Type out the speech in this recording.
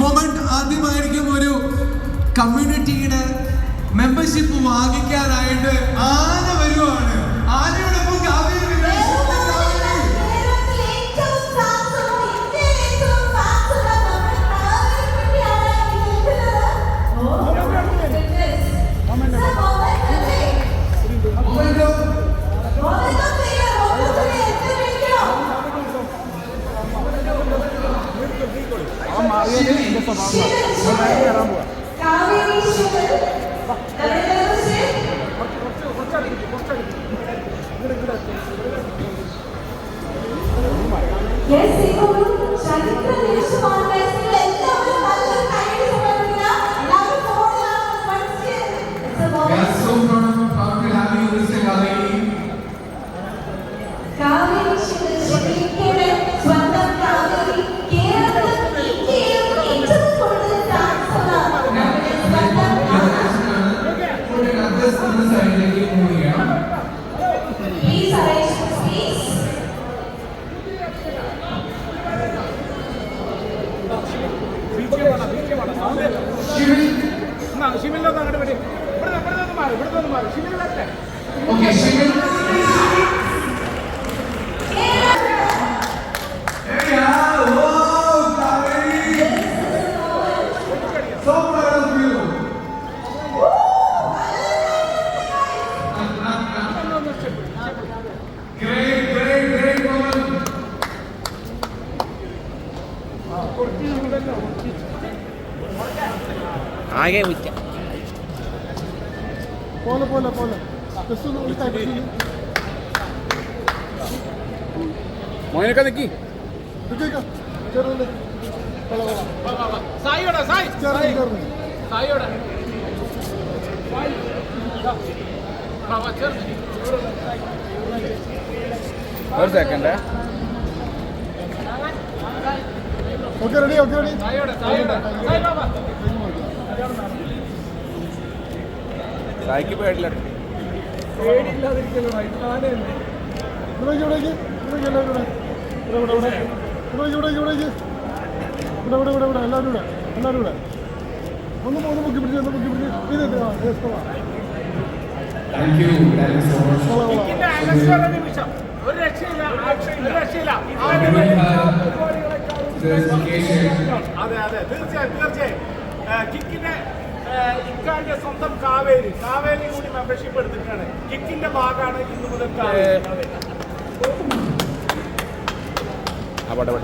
Moment ആദ്യമായിരിക്കും ഒരു കമ്മ്യൂണിറ്റിയുടെ membership വാങ്ങിക്കാനായിട്ട് ആന വരുവാണ്. ആനയോടൊപ്പം ഫോണിലാണ് പഠിച്ചത്. It's a We moment. are so proud of ഇവിടെ നിന്ന് മാറി ഷിമിൽ ആകെ വിൽക്കാം പോലെ പോലെ പോലെ മോനൊക്കെ കൊള്ള സായിയോടെ സായി. സായിയോടെ. ഒരു second okay ready okay ready സായിയോടെ സായിയോടെ. സായി വാ, ഇവിടെ? ഇവിടെ എല്ലാവരും ഇവിടെ. എല്ലാവരും ഇവിടെ ഒന്ന് ഒന്ന് മുക്കി പിടിച്ച് ഒന്ന് മുക്കി പിടിച്ച് ഇത് അലസയുടെ നിമിഷം. ഒരു രക്ഷയില്ല ഒരു രക്ഷയില്ല. അതെ അതെ തീർച്ചയായും തീർച്ചയായും. കിക്കിന്റെ ഇക്കാന്റെ സ്വന്തം കാവേരി. കാവേരി കൂടി മെമ്പർഷിപ്പ് എടുത്തിട്ടാണ്. കിക്കിന്റെ ഭാഗമാണ് ഇന്ന് മുതൽ കാവേരി. അവിടെ.